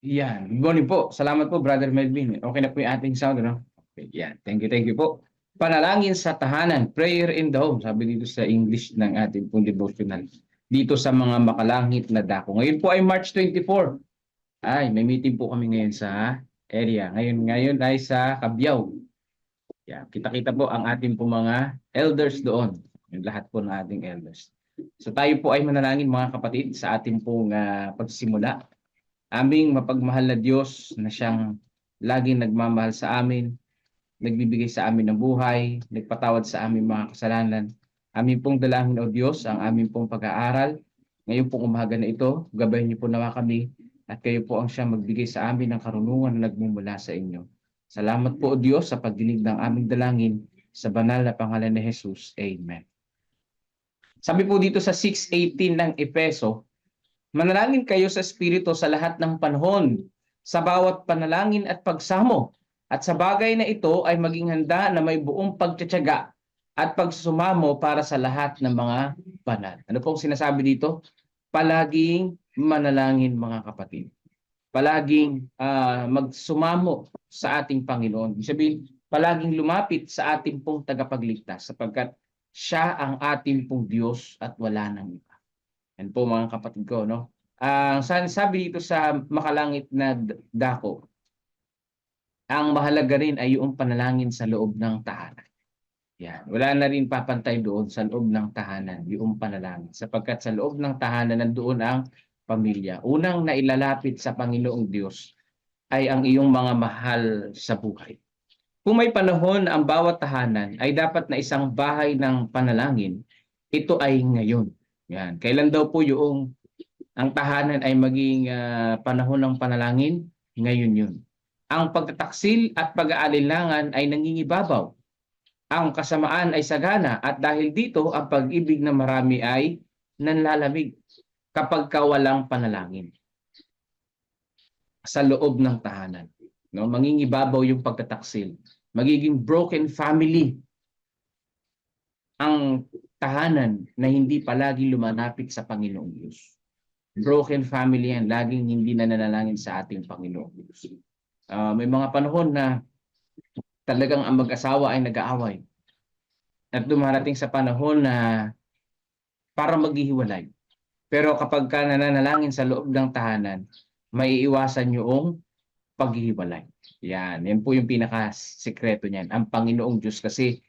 Yan. Good morning po. Salamat po, Brother Melvin. Okay na po yung ating sound, ano? Okay, yan. Thank you, thank you po. Panalangin sa tahanan, prayer in the home, sabi dito sa English ng ating pong devotional. Dito sa mga makalangit na dako. Ngayon po ay March 24. Ay, may meeting po kami ngayon sa area. Ngayon, ngayon ay sa Kabyaw. Yan. Kita-kita po ang ating po mga elders doon. Yung lahat po ng ating elders. So tayo po ay manalangin mga kapatid sa ating pong ah, pagsisimula aming mapagmahal na Diyos na siyang laging nagmamahal sa amin, nagbibigay sa amin ng buhay, nagpatawad sa aming mga kasalanan. Amin pong dalangin o Diyos ang aming pong pag-aaral. Ngayon pong umaga na ito, gabayan niyo po nawa kami at kayo po ang siyang magbigay sa amin ng karunungan na nagmumula sa inyo. Salamat po o Diyos sa pagdinig ng aming dalangin sa banal na pangalan ni Jesus. Amen. Sabi po dito sa 6.18 ng Epeso, Manalangin kayo sa Espiritu sa lahat ng panahon, sa bawat panalangin at pagsamo. At sa bagay na ito ay maging handa na may buong pagtsatsaga at pagsumamo para sa lahat ng mga banal. Ano pong sinasabi dito? Palaging manalangin mga kapatid. Palaging ah, magsumamo sa ating Panginoon. Sabihin, palaging lumapit sa ating pong tagapagligtas sapagkat siya ang ating pong Diyos at wala nang iba. Yan po mga kapatid ko, no? Ang uh, sabi dito sa makalangit na dako, ang mahalaga rin ay yung panalangin sa loob ng tahanan. Yan. Wala na rin papantay doon sa loob ng tahanan, yung panalangin. Sapagkat sa loob ng tahanan, nandoon ang pamilya. Unang nailalapit sa Panginoong Diyos ay ang iyong mga mahal sa buhay. Kung may panahon ang bawat tahanan ay dapat na isang bahay ng panalangin, ito ay ngayon. Yan. Kailan daw po yung ang tahanan ay maging ah, panahon ng panalangin? Ngayon yun. Ang pagtataksil at pag-aalinlangan ay nangingibabaw. Ang kasamaan ay sagana at dahil dito ang pag-ibig ng marami ay nanlalamig kapag kawalang panalangin sa loob ng tahanan. No, mangingibabaw yung pagtataksil. Magiging broken family ang tahanan na hindi palagi lumanapit sa Panginoong Diyos. Broken family yan, laging hindi na nanalangin sa ating Panginoong Diyos. Ah, may mga panahon na talagang ang mag-asawa ay nag-aaway. At dumarating sa panahon na para maghihiwalay. Pero kapag ka nananalangin sa loob ng tahanan, may iwasan yung paghihiwalay. Yan, yan po yung pinaka-sekreto niyan. Ang Panginoong Diyos kasi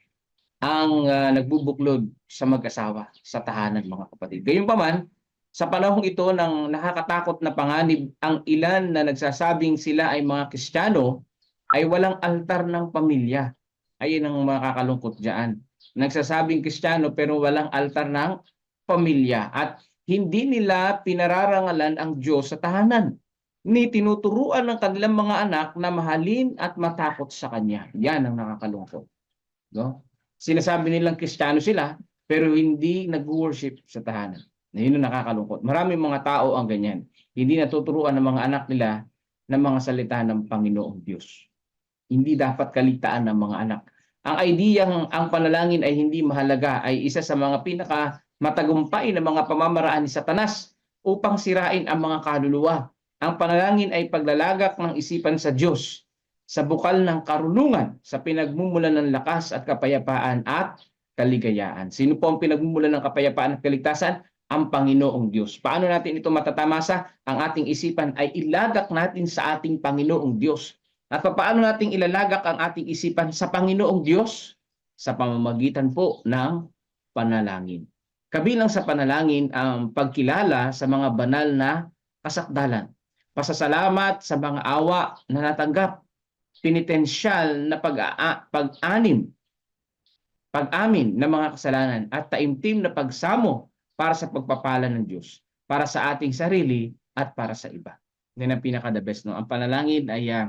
ang ah, nagbubuklod sa mag-asawa sa tahanan mga kapatid. Gayunpaman, sa panahong ito ng nakakatakot na panganib, ang ilan na nagsasabing sila ay mga Kristiyano ay walang altar ng pamilya. Ayun ang makakalungkot diyan. Nagsasabing Kristiyano pero walang altar ng pamilya at hindi nila pinararangalan ang Diyos sa tahanan ni tinuturuan ng kanilang mga anak na mahalin at matakot sa Kanya. Yan ang nakakalungkot. No? Sinasabi nilang Kristiyano sila, pero hindi nag-worship sa tahanan. Na yun ang nakakalungkot. Maraming mga tao ang ganyan. Hindi natuturuan ng mga anak nila ng mga salita ng Panginoong Diyos. Hindi dapat kaligtaan ng mga anak. Ang ideyang ang panalangin ay hindi mahalaga ay isa sa mga pinaka matagumpay na mga pamamaraan ni Satanas upang sirain ang mga kaluluwa. Ang panalangin ay paglalagak ng isipan sa Diyos sa bukal ng karunungan, sa pinagmumulan ng lakas at kapayapaan at kaligayaan. Sino po ang pinagmumulan ng kapayapaan at kaligtasan? Ang Panginoong Diyos. Paano natin ito matatamasa? Ang ating isipan ay ilagak natin sa ating Panginoong Diyos. At paano natin ilalagak ang ating isipan sa Panginoong Diyos? Sa pamamagitan po ng panalangin. Kabilang sa panalangin ang pagkilala sa mga banal na kasakdalan. Pasasalamat sa mga awa na natanggap penitensyal na pag pag-anim, pag-amin ng mga kasalanan at taimtim na pagsamo para sa pagpapala ng Diyos, para sa ating sarili at para sa iba. Yan ang pinaka-the best. No? Ang panalangin ay, uh,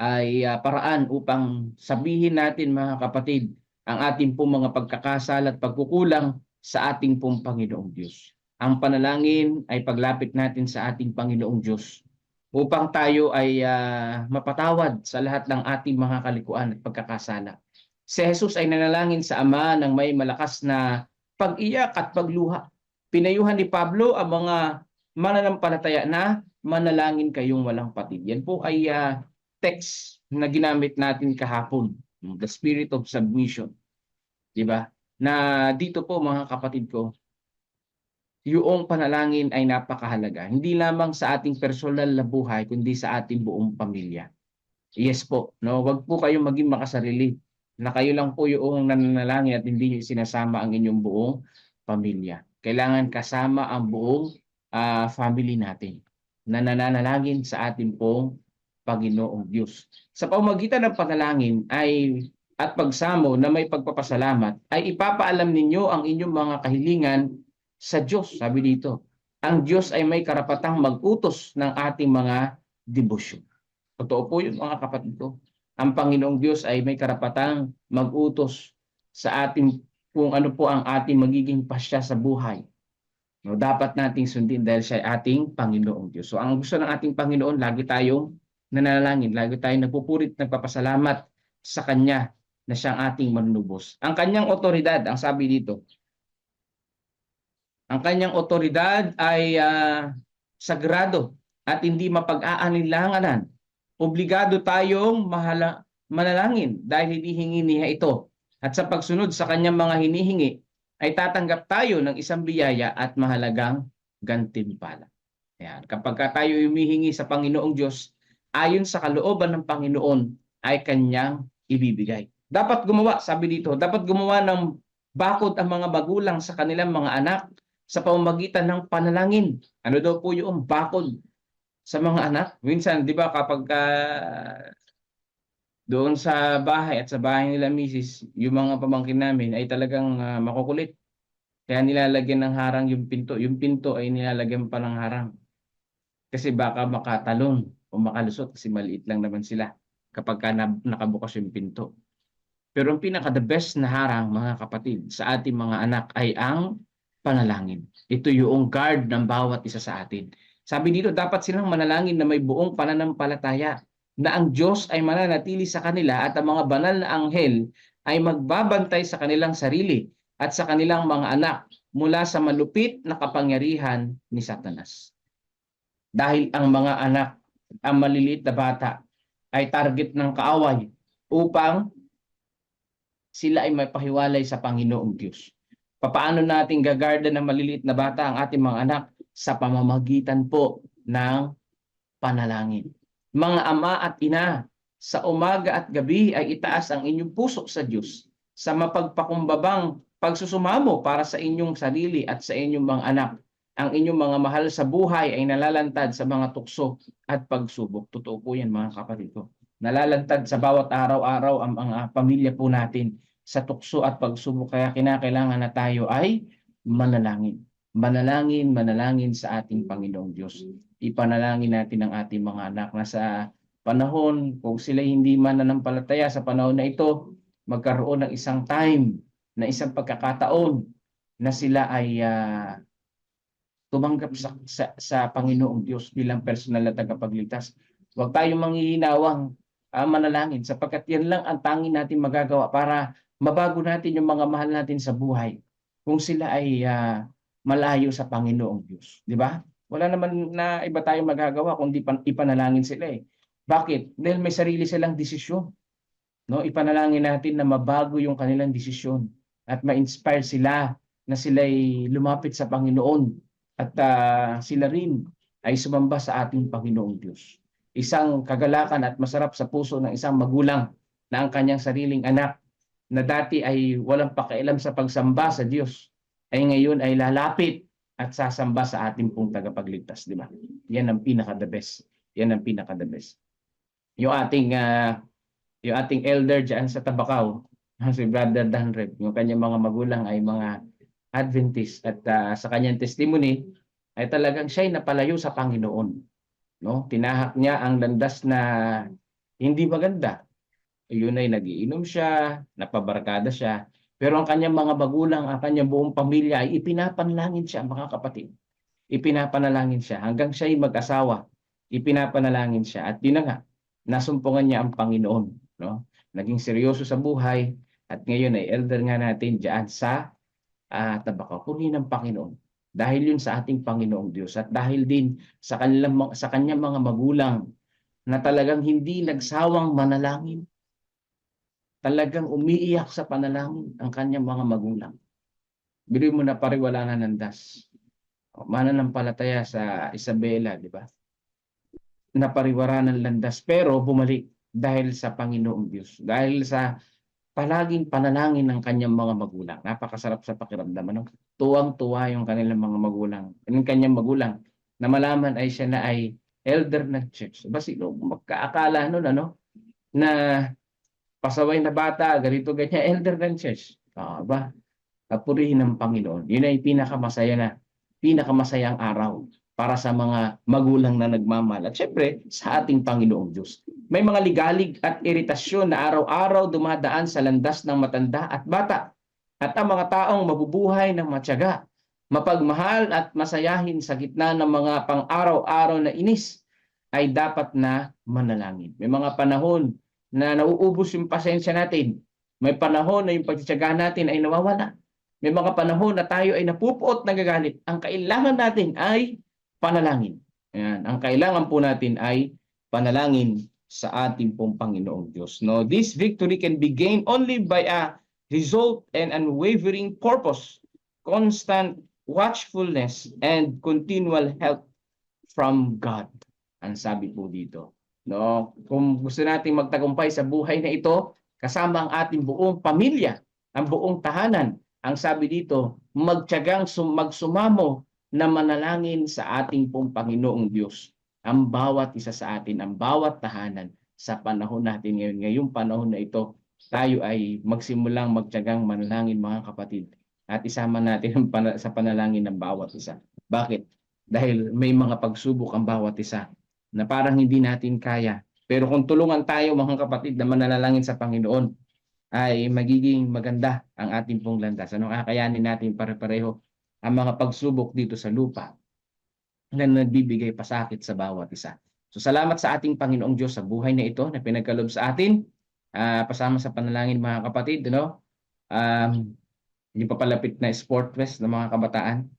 ay uh, paraan upang sabihin natin mga kapatid ang ating pong mga pagkakasal at pagkukulang sa ating pong Panginoong Diyos. Ang panalangin ay paglapit natin sa ating Panginoong Diyos upang tayo ay uh, mapatawad sa lahat ng ating mga kalikuan at pagkakasala. Si Jesus ay nanalangin sa Ama ng may malakas na pag-iyak at pagluha. Pinayuhan ni Pablo ang mga mananampalataya na manalangin kayong walang patid. Yan po ay ah, text na ginamit natin kahapon. The spirit of submission. Di ba? Na dito po mga kapatid ko, yung panalangin ay napakahalaga. Hindi lamang sa ating personal na buhay, kundi sa ating buong pamilya. Yes po, no? Wag po kayong maging makasarili na kayo lang po yung nananalangin at hindi sinasama ang inyong buong pamilya. Kailangan kasama ang buong ah, family natin na nananalangin sa ating pong Panginoong Diyos. Sa pamamagitan ng panalangin ay at pagsamo na may pagpapasalamat ay ipapaalam ninyo ang inyong mga kahilingan sa Diyos. Sabi dito, ang Diyos ay may karapatang mag-utos ng ating mga debosyon. Totoo po yun mga kapatid ko. Ang Panginoong Diyos ay may karapatang mag-utos sa ating kung ano po ang ating magiging pasya sa buhay. No, dapat nating sundin dahil siya ay ating Panginoong Diyos. So ang gusto ng ating Panginoon, lagi tayong nanalangin, lagi tayong nagpupurit, nagpapasalamat sa Kanya na siyang ating manunubos. Ang kanyang otoridad, ang sabi dito, ang kanyang otoridad ay ah, sagrado at hindi mapag-aanilanganan. Obligado tayong mahala, manalangin dahil hinihingi niya ito. At sa pagsunod sa kanyang mga hinihingi, ay tatanggap tayo ng isang biyaya at mahalagang gantimpala. Ayan. Kapag ka tayo humihingi sa Panginoong Diyos, ayon sa kalooban ng Panginoon, ay kanyang ibibigay. Dapat gumawa, sabi dito, dapat gumawa ng bakod ang mga magulang sa kanilang mga anak sa pamamagitan ng panalangin. Ano daw po yung bakod sa mga anak? Minsan, di ba, kapag ah, doon sa bahay at sa bahay nila misis, yung mga pamangkin namin ay talagang ah, makukulit. Kaya nilalagyan ng harang yung pinto. Yung pinto ay nilalagyan pa ng harang. Kasi baka makatalon o makalusot kasi maliit lang naman sila kapag ka na- nakabukas yung pinto. Pero ang pinaka the best na harang mga kapatid sa ating mga anak ay ang panalangin. Ito yung guard ng bawat isa sa atin. Sabi dito, dapat silang manalangin na may buong pananampalataya na ang Diyos ay mananatili sa kanila at ang mga banal na anghel ay magbabantay sa kanilang sarili at sa kanilang mga anak mula sa malupit na kapangyarihan ni Satanas. Dahil ang mga anak, ang maliliit na bata, ay target ng kaaway upang sila ay mapahiwalay sa Panginoong Diyos. Papaano natin gagarda ng maliliit na bata ang ating mga anak? Sa pamamagitan po ng panalangin. Mga ama at ina, sa umaga at gabi ay itaas ang inyong puso sa Diyos sa mapagpakumbabang pagsusumamo para sa inyong sarili at sa inyong mga anak. Ang inyong mga mahal sa buhay ay nalalantad sa mga tukso at pagsubok. Totoo po yan mga kapatid ko. Nalalantad sa bawat araw-araw ang mga pamilya po natin sa tukso at pagsubok. Kaya kinakailangan na tayo ay manalangin. Manalangin, manalangin sa ating Panginoong Diyos. Ipanalangin natin ang ating mga anak na sa panahon, kung sila hindi mananampalataya sa panahon na ito, magkaroon ng isang time, na isang pagkakataon na sila ay ah, tumanggap sa, sa, sa Panginoong Diyos bilang personal na tagapagligtas. Huwag tayong manghihinawang ah, manalangin sapagkat yan lang ang tanging natin magagawa para mabago natin yung mga mahal natin sa buhay kung sila ay ah, malayo sa Panginoong Diyos. Di ba? Wala naman na iba tayong magagawa kundi pan, ipanalangin sila eh. Bakit? Dahil may sarili silang desisyon. No, ipanalangin natin na mabago yung kanilang desisyon at ma-inspire sila na sila ay lumapit sa Panginoon at ah, sila rin ay sumamba sa ating Panginoong Diyos. Isang kagalakan at masarap sa puso ng isang magulang na ang kanyang sariling anak na dati ay walang pakialam sa pagsamba sa Diyos ay ngayon ay lalapit at sasamba sa ating pong tagapagligtas, di ba? Yan ang pinaka the best. Yan ang pinaka the best. Yung ating ah, yung ating elder diyan sa Tabacao, si Brother Danred, yung kanyang mga magulang ay mga Adventist at ah, sa kanyang testimony ay talagang siya ay napalayo sa Panginoon. No? Tinahak niya ang landas na hindi maganda. Yun ay nagiinom siya, napabarkada siya, pero ang kanyang mga magulang, ang kanyang buong pamilya ay ipinapanalangin siya, mga kapatid. Ipinapanalangin siya hanggang siya ay mag-asawa. Ipinapanalangin siya. At yun na nga, nasumpungan niya ang Panginoon. No? Naging seryoso sa buhay at ngayon ay elder nga natin diyan sa uh, Tabacao. Puri ng Panginoon. Dahil yun sa ating Panginoong Diyos at dahil din sa kanilang sa kanyang mga magulang na talagang hindi nagsawang manalangin. Talagang umiiyak sa panalangin ang kanyang mga magulang. Bili mo na pariwala na ng das. Mananampalataya sa Isabela, di ba? Napariwara ng landas pero bumalik dahil sa Panginoong Diyos. Dahil sa palaging panalangin ng kanyang mga magulang. Napakasarap sa pakiramdam. Ano? Tuwang-tuwa yung kanilang mga magulang. Yung kanyang magulang na malaman ay siya na ay elder ng church. Ba sino magkaakala nun ano? Na pasaway na bata, ganito ganyan, elder ng church. Ah, ba? Papurihin ng Panginoon. Yun ay pinakamasaya na, pinakamasayang araw para sa mga magulang na nagmamahal. At syempre, sa ating Panginoong Diyos. May mga ligalig at iritasyon na araw-araw dumadaan sa landas ng matanda at bata. At ang mga taong mabubuhay ng matyaga, mapagmahal at masayahin sa gitna ng mga pang-araw-araw na inis ay dapat na manalangin. May mga panahon na nauubos yung pasensya natin. May panahon na yung pagtsatsaga natin ay nawawala. May mga panahon na tayo ay napupuot nagagalit. Ang kailangan natin ay panalangin. Ayan. Ang kailangan po natin ay panalangin sa ating pong Panginoong Diyos. No, this victory can be gained only by a result and unwavering purpose, constant watchfulness, and continual help from God. Ang sabi po dito. No, kung gusto nating magtagumpay sa buhay na ito, kasama ang ating buong pamilya, ang buong tahanan, ang sabi dito, magtiyagang sum- magsumamo na manalangin sa ating pong Panginoong Diyos. Ang bawat isa sa atin, ang bawat tahanan sa panahon natin ngayon. Ngayong panahon na ito, tayo ay magsimulang magtiyagang manalangin mga kapatid at isama natin sa panalangin ng bawat isa. Bakit? Dahil may mga pagsubok ang bawat isa na parang hindi natin kaya. Pero kung tulungan tayo mga kapatid na manalangin sa Panginoon, ay magiging maganda ang ating pong landas. Ano kakayanin natin pare-pareho ang mga pagsubok dito sa lupa na nagbibigay pasakit sa bawat isa. So salamat sa ating Panginoong Diyos sa buhay na ito na pinagkalob sa atin. Ah, pasama sa panalangin mga kapatid, no? Um, yung papalapit na sport fest ng mga kabataan.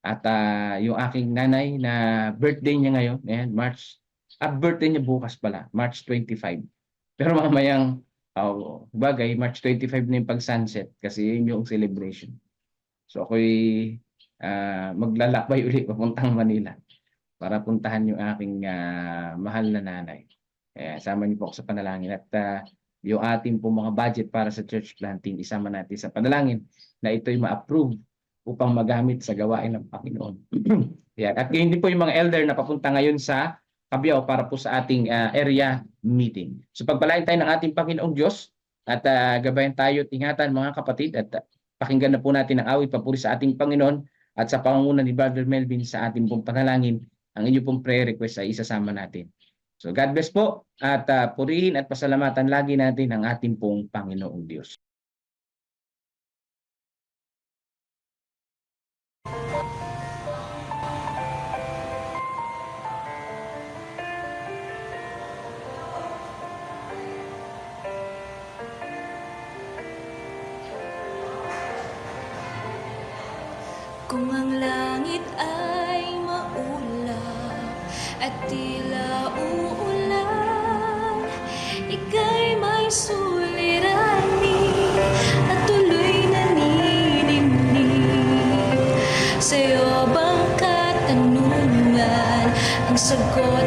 At ah, yung aking nanay na birthday niya ngayon, ayan, March, at birthday niya bukas pala, March 25. Pero mamayang, oh, bagay, March 25 na yung pag-sunset kasi yun yung celebration. So ako'y ah, maglalakbay ulit papuntang Manila para puntahan yung aking ah, mahal na nanay. Kaya sama niyo po ako sa panalangin at ah, yung ating po mga budget para sa church planting, isama natin sa panalangin na ito'y ma-approve upang magamit sa gawain ng Panginoon. Yan. At hindi po yung mga elder na papunta ngayon sa Kabyao para po sa ating ah, area meeting. So pagpalain tayo ng ating Panginoong Diyos at ah, gabayan tayo, tingatan mga kapatid at ah, pakinggan na po natin ang awit papuri sa ating Panginoon at sa pangunguna ni Brother Melvin sa ating pong panalangin, ang inyo pong prayer request ay isasama natin. So God bless po at ah, purihin at pasalamatan lagi natin ang ating pong Panginoong Diyos. Ay maulap at tila uulan, ika'y may suliranin at tuloy naninimnik. Sa'yo bang katanungan, ang sagot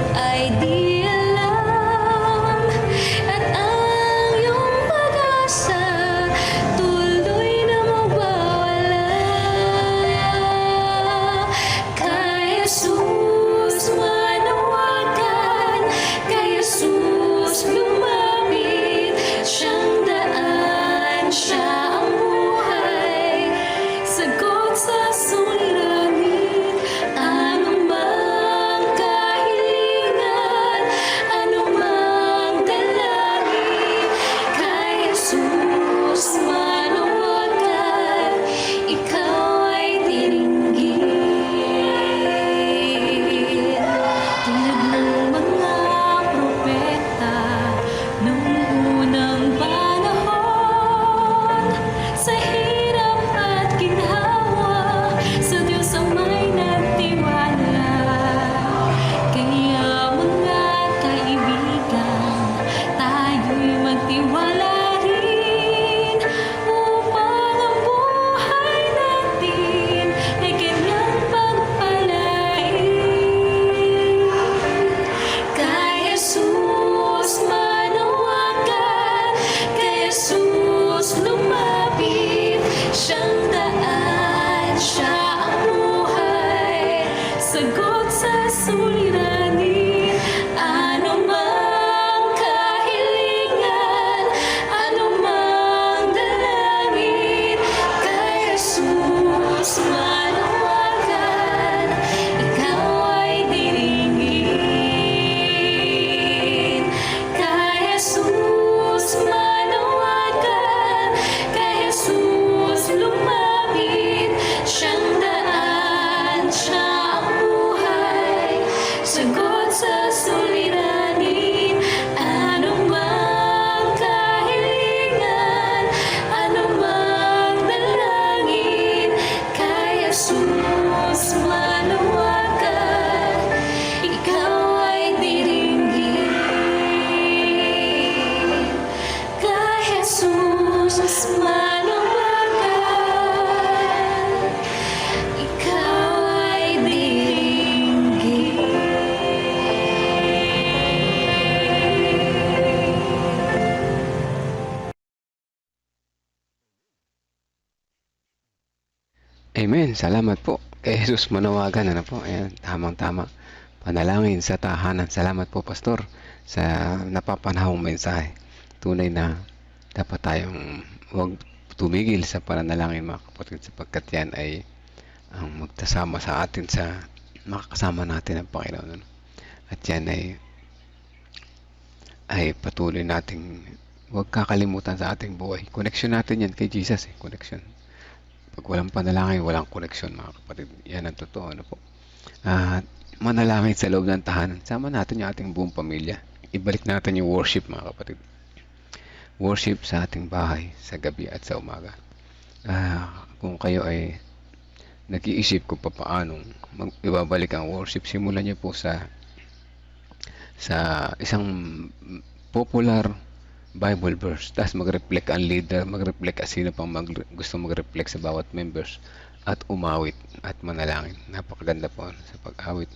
Amen. Salamat po. Kay Jesus manawagan. Ano po? Ayan, tamang-tama. Panalangin sa tahanan. Salamat po, Pastor, sa napapanahong mensahe. Tunay na dapat tayong huwag tumigil sa pananalangin, mga kapatid, sapagkat yan ay ang magtasama sa atin sa makakasama natin ang Panginoon. ano. At yan ay ay patuloy nating huwag kakalimutan sa ating buhay. Connection natin yan kay Jesus eh. Connection. Pag walang panalangin, walang koneksyon mga kapatid. Yan ang totoo. Ano po? At manalangin sa loob ng tahanan. Sama natin yung ating buong pamilya. Ibalik natin yung worship mga kapatid. Worship sa ating bahay, sa gabi at sa umaga. Ah, kung kayo ay nag-iisip kung paanong mag- ibabalik ang worship, simulan niyo po sa sa isang popular Bible verse. Tapos mag-reflect ang leader, mag-reflect ang sino pang mag, gusto mag-reflect sa bawat members at umawit at manalangin. Napakaganda po sa pag-awit.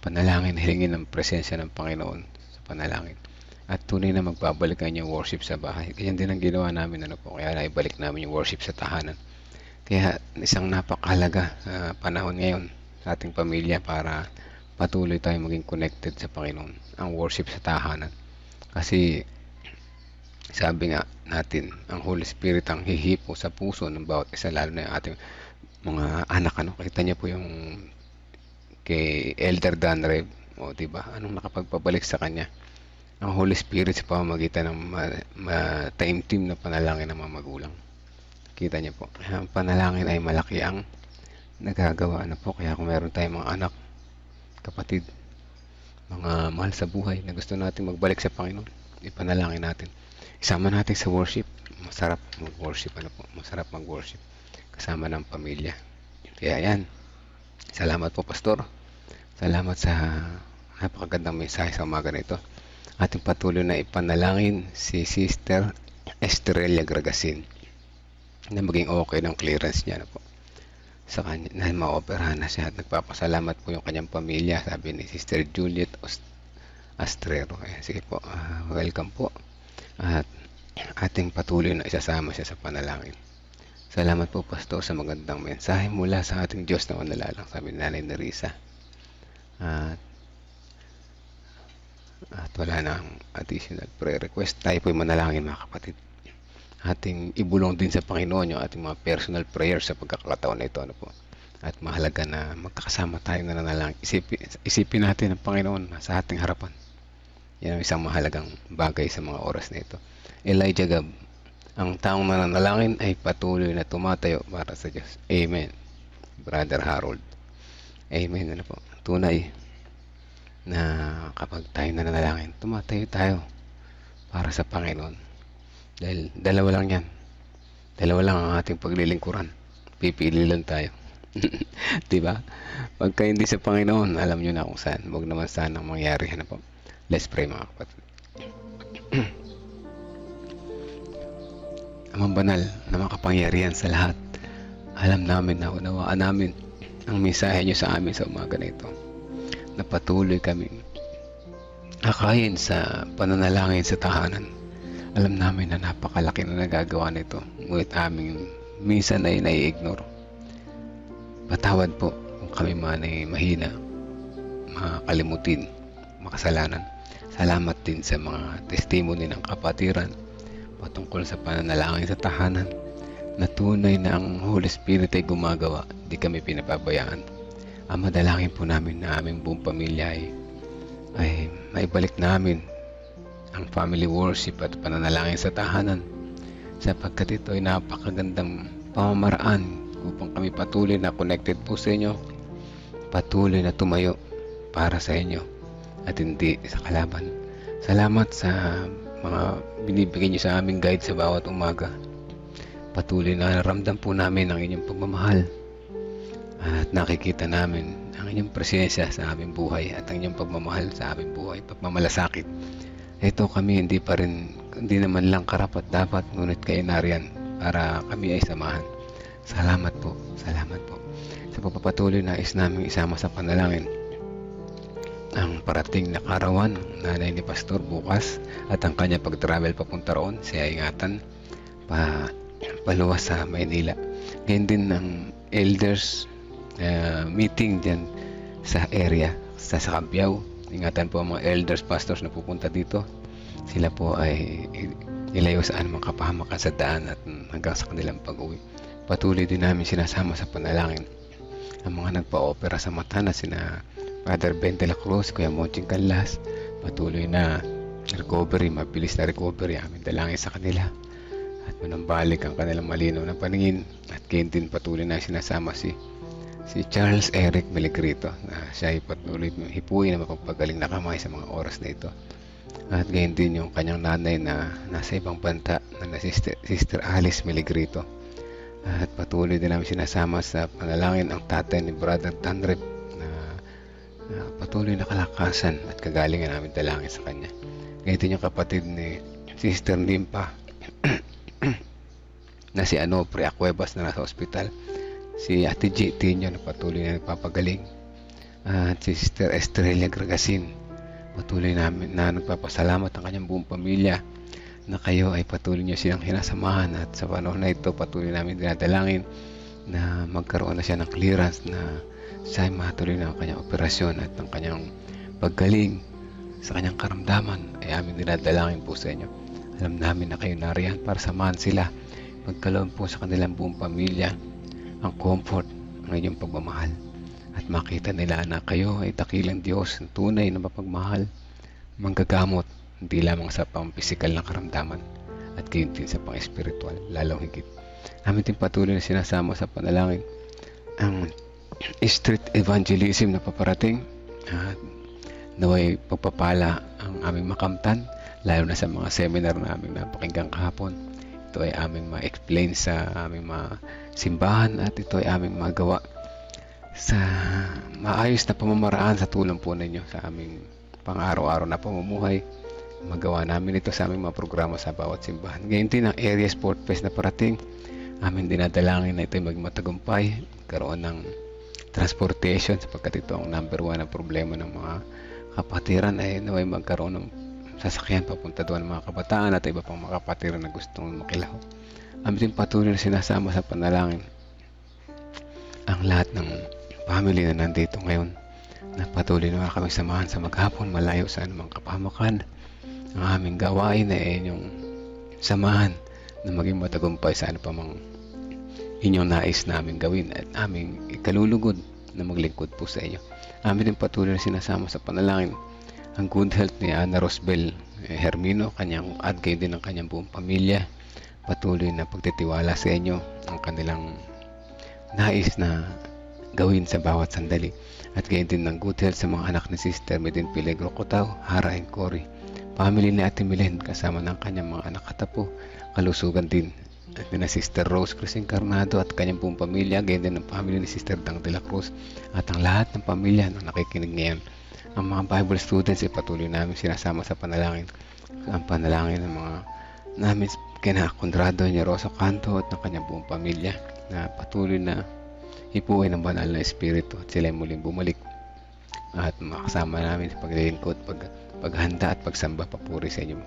Panalangin, hilingin ang presensya ng Panginoon sa panalangin. At tunay na magbabalik ang yung worship sa bahay. Ganyan din ang ginawa namin ano po. Kaya naibalik namin yung worship sa tahanan. Kaya isang napakahalaga ah, panahon ngayon sa ating pamilya para patuloy tayong maging connected sa Panginoon. Ang worship sa tahanan. Kasi sabi nga natin, ang Holy Spirit ang hihipo sa puso ng bawat isa, lalo na yung ating mga anak. Ano? Kita niyo po yung kay Elder Dan Rev, o di ba? Anong nakapagpabalik sa kanya? Ang Holy Spirit sa pamamagitan ng ma- mataimtim na panalangin ng mga magulang. Kita niyo po. Ang panalangin ay malaki ang nagagawa na po. Kaya kung meron tayong mga anak, kapatid, mga mahal sa buhay na gusto natin magbalik sa Panginoon, ipanalangin natin. Isama natin sa worship. Masarap mag-worship. Ano po? Masarap mag-worship. Kasama ng pamilya. Kaya yan. Salamat po, Pastor. Salamat sa napakagandang mensahe sa umaga nito. Ating patuloy na ipanalangin si Sister Estrella Gragasin na maging okay ng clearance niya na po sa kanya na maoperahan na siya at nagpapasalamat po yung kanyang pamilya sabi ni Sister Juliet Ost- Astrero Ayan, sige po ah, welcome po at ating patuloy na isasama siya sa panalangin. Salamat po Pastor sa magandang mensahe mula sa ating Diyos na manalalang sabi ni Nanay Nerissa. At at wala na ang additional prayer request. Tayo po manalangin mga kapatid. Ating ibulong din sa Panginoon yung ating mga personal prayers sa pagkakataon na ito ano po? At mahalaga na magkakasama tayo na nanalangin. Isipin, isipin natin ang Panginoon sa ating harapan yan ang isang mahalagang bagay sa mga oras na ito Elijah Gab ang taong nananalangin ay patuloy na tumatayo para sa Diyos Amen Brother Harold Amen ano po tunay na kapag tayo nananalangin tumatayo tayo para sa Panginoon dahil dalawa lang yan. Dalawa lang ang ating paglilingkuran. Pipili lang tayo. 'Di ba? Pagka hindi sa Panginoon, alam niyo na kung saan. Huwag naman sana mangyari. Ano po? Let's pray mga kapatid. Amang banal na makapangyarihan sa lahat. Alam namin na unawaan namin ang mensahe niyo sa amin sa umaga na ito. Na patuloy kaming akayin sa pananalangin sa tahanan alam namin na napakalaki na nagagawa nito, ngunit aming minsan ay nai-ignore. Patawad po kung kami man ay mahina, makalimutin, makasalanan. Salamat din sa mga testimony ng kapatiran patungkol sa pananalangin sa tahanan na tunay na ang Holy Spirit ay gumagawa, di kami pinapabayaan. Ang madalangin po namin na aming buong pamilya ay, ay maibalik namin ang family worship at pananalangin sa tahanan sapagkat ito ay napakagandang pamamaraan upang kami patuloy na connected po sa inyo patuloy na tumayo para sa inyo at hindi sa kalaban. Salamat sa mga binibigay niyo sa aming guide sa bawat umaga. Patuloy na naramdam po namin ang inyong pagmamahal at nakikita namin ang inyong presensya sa aming buhay at ang inyong pagmamahal sa aming buhay, pagmamalasakit. Ito kami hindi pa rin, hindi naman lang karapat dapat, ngunit kayo nariyan para kami ay samahan. Salamat po, salamat po. Sa pagpapatuloy na is namin isama sa panalangin ang parating na karawan ng nanay ni Pastor bukas at ang kanya pag-travel papunta roon, siya ingatan pa paluwas sa Maynila. Ganyan din ang elders uh, meeting dyan sa area sa Sacabiao. Ingatan po ang mga elders, pastors na pupunta dito. Sila po ay ilayo sa anumang kapahamakan sa daan at hanggang sa kanilang pag-uwi. Patuloy din namin sinasama sa panalangin ang mga nagpa-opera sa mata na sina Father Ben de la Cruz, Kuya Monching Canlas, patuloy na recovery, mabilis na recovery, aming dalangin sa kanila. At manambalik ang kanilang malinaw na paningin. At gayon din patuloy na sinasama si si Charles Eric Meligrito na siya ay patuloy hipuin na mapagpagaling na kamay sa mga oras na ito. At gayon din yung kanyang nanay na nasa ibang banta na na Sister, Sister Alice Meligrito at patuloy din namin sinasama sa panalangin ang tatay ni Brother Tanrep na patuloy na kalakasan at kagalingan namin dalangin sa kanya. Din yung kapatid ni Sister Limpa na si ano, Priya Cuevas na nasa ospital. Si Ate G. Tinyo na patuloy na nagpapagaling. At si Sister Estrella Gragasin. Patuloy namin na nagpapasalamat ang kanyang buong pamilya na kayo ay patuloy niyo silang hinasamahan at sa panahon na ito patuloy namin dinadalangin na magkaroon na siya ng clearance na ay matuloy na ang kanyang operasyon at ang kanyang paggaling sa kanyang karamdaman ay aming dinadalangin po sa inyo. Alam namin na kayo nariyan para samahan sila magkaloob po sa kanilang buong pamilya ang comfort ng inyong pagmamahal at makita nila na kayo ay dakilang Diyos na tunay na mapagmahal, manggagamot hindi lamang sa pang-physical na karamdaman at gayon din sa pang-espiritual, lalong higit. Namin din patuloy na sinasama sa panalangin ang street evangelism na paparating at naway pagpapala ang aming makamtan lalo na sa mga seminar na aming napakinggan kahapon. Ito ay aming ma-explain sa aming mga simbahan at ito ay aming magawa sa maayos na pamamaraan sa tulong po ninyo sa aming pang-araw-araw na pamumuhay magawa namin ito sa aming mga programa sa bawat simbahan. Ngayon din ang Area Sport Fest na parating. Amin dinadalangin na ito ay maging matagumpay. Karoon ng transportation sapagkat ito ang number one na problema ng mga kapatiran ay naway magkaroon ng sasakyan papunta doon ng mga kabataan at iba pang mga kapatiran na gustong makilaw. Amin din patuloy na sinasama sa panalangin ang lahat ng family na nandito ngayon na patuloy na kami samahan sa maghapon malayo sa anumang kapahamakan ang aming gawain ay inyong samahan na maging matagumpay sa ano pa mang inyong nais namin gawin at aming ikalulugod na maglingkod po sa inyo. Amin din patuloy na sinasama sa panalangin ang good health ni Ana Rosbel eh, Hermino, kanyang at kayo din ang kanyang buong pamilya. Patuloy na pagtitiwala sa inyo ang kanilang nais na gawin sa bawat sandali. At gayon din ng good health sa mga anak ni Sister Medin Pilegro Cotaw, Hara and Cory. Family ni Ate Milen kasama ng kanyang mga anak katapo, kalusugan din. At ni na Sister Rose Cruz Encarnado at kanyang buong pamilya, gayon din ang family ni Sister Dang de la Cruz at ang lahat ng pamilya na nakikinig ngayon. Ang mga Bible students ay patuloy namin sinasama sa panalangin. Ang panalangin ng mga namin kina Conrado Rosa Canto at ng kanyang buong pamilya na patuloy na ipuin ng banal na espiritu at sila ay muling bumalik at makasama namin sa paglilingkod, pag, paghanda at pagsamba papuri sa inyo.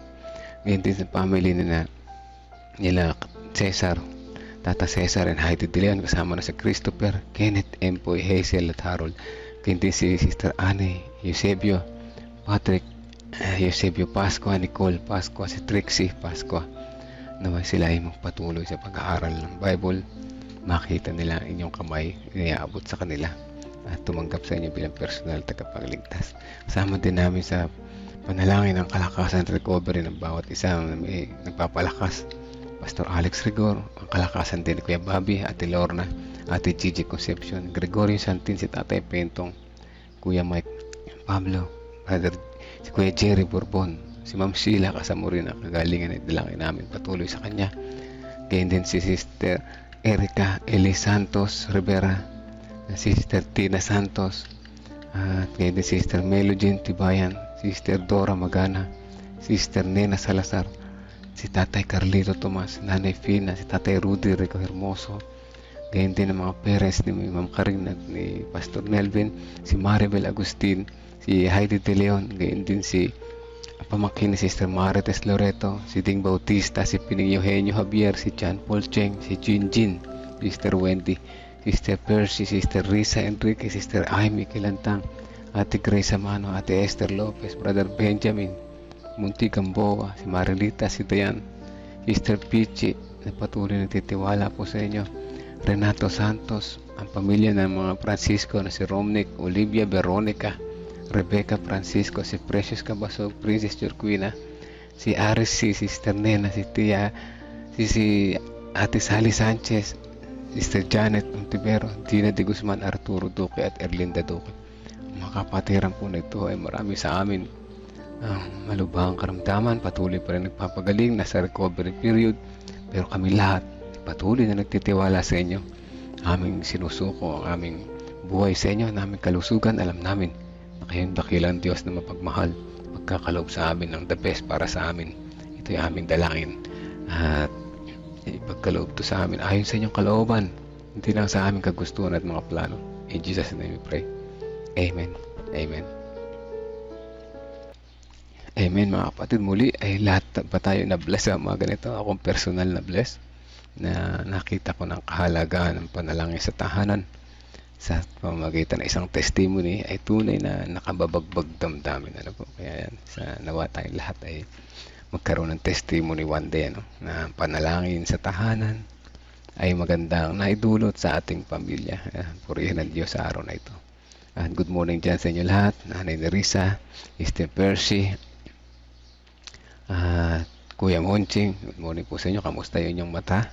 Ngayon din sa family nila, nila Cesar, Tata Cesar and Heidi De Leon kasama na si Christopher, Kenneth, Empoy, Hazel at Harold. Din si Sister Anne, Eusebio, Patrick, eh, Eusebio Pascua, Nicole Pascua, si Trixie Pascua. Naway sila ay magpatuloy sa pag-aaral ng Bible makita nila ang inyong kamay inaabot sa kanila at tumanggap sa inyo bilang personal tagapagligtas. Kasama din namin sa panalangin ng kalakasan at recovery ng bawat isa na may nagpapalakas. Pastor Alex Rigor, ang kalakasan din ni Kuya Bobby, Ate Lorna, Ate Gigi Concepcion, Gregorio Santin, si Tatay Pentong, Kuya Mike, Pablo, Brother si Kuya Jerry Bourbon, si Ma'am Sheila Kasamurin na kagalingan at dalangin namin patuloy sa kanya. Gayon din si Sister Erica Eli Santos Rivera, si Sister Tina Santos, at gayon din si Sister Melogene Tibayan, Sister Dora Magana, Sister Nena Salazar, si Tatay Carlito Tomas, Nanay Fina, si Tatay Rudy Rico Hermoso, gayon din ang mga parents ni Ma'am Karin at ni Pastor Melvin, si Maribel Agustin, si Heidi De Leon, gayon din si ang pamangkin ni Sister Marites Loreto, si Ding Bautista, si Pining Eugenio Javier, si John Paul Cheng, si Jin Jin, Sister Wendy, Sister Percy, Sister Risa Enrique, Sister Amy Kilantang, Ate Grace Amano, Ate Esther Lopez, Brother Benjamin, Munti Gamboa, si Marilita, si Dayan, Sister Pichi, na patuloy nagtitiwala po sa inyo, Renato Santos, ang pamilya ng mga Francisco na si Romnick, Olivia Veronica, Rebecca Francisco, si Precious Cabasog, Princess Jorquina, si Aris, si Sister Nena, si Tia, si, si Ate Sally Sanchez, Sister Janet Ontivero, Gina de Guzman, Arturo Duque at Erlinda Duque. Mga kapatiran po na ito ay marami sa amin ang malubhang karamdaman, patuloy pa rin nagpapagaling, nasa recovery period, pero kami lahat patuloy na nagtitiwala sa inyo. Aming sinusuko ang aming buhay sa inyo, ang aming kalusugan, alam namin na kayong dakilang Diyos na mapagmahal, magkakaloob sa amin ng the best para sa amin. Ito'y aming dalangin. At ipagkaloob to sa amin ayon sa inyong kalooban, hindi lang sa aming kagustuhan at mga plano. In Jesus' name we pray. Amen. Amen. Amen mga kapatid. Muli ay lahat ba tayo na bless sa mga ganito? Akong personal na bless na nakita ko ng kahalagahan ng panalangin sa tahanan sa pamamagitan ng isang testimony ay tunay na nakababagbag damdamin ano po kaya yan sa nawa tayong lahat ay magkaroon ng testimony one day ano na panalangin sa tahanan ay magandang naidulot sa ating pamilya uh, purihin ng Diyos sa araw na ito at good morning dyan sa inyo lahat Nanay Nerissa Mr. Percy at Kuya Monching good morning po sa inyo kamusta yun yung mata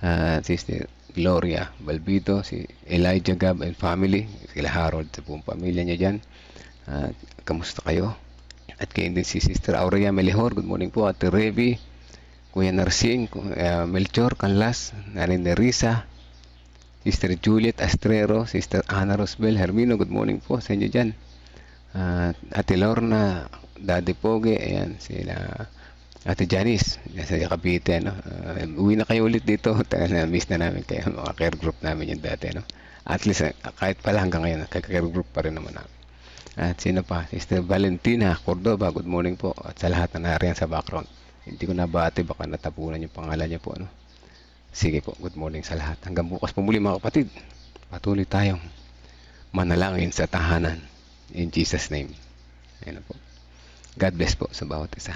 at Sister Gloria Balbito, si Elijah Gab and family, sila Harold sa buong pamilya niya dyan. At kamusta kayo? At kayo din si Sister Aurea Melihor, good morning po. Ate Revi, Kuya Narsing, Kuya Melchor Canlas, Nanay Nerissa, Sister Juliet Astrero, Sister Ana Rosbel Hermino, good morning po sa inyo dyan. At Ate Lorna, Daddy Poge, ayan, sila Ate Janice, nasa Cavite, no? Uh, uwi na kayo ulit dito. Na-miss na namin kayo, mga care group namin yung dati, no? At least, uh, kahit pala hanggang ngayon, care group pa rin naman namin. At sino pa? Sister Valentina Cordoba, good morning po. At sa lahat na nariyan sa background. Hindi ko nabati, baka natapunan yung pangalan niya po, no? Sige po, good morning sa lahat. Hanggang bukas po muli mga kapatid. Patuloy tayong manalangin sa tahanan. In Jesus' name. Ayan na po. God bless po sa bawat isa.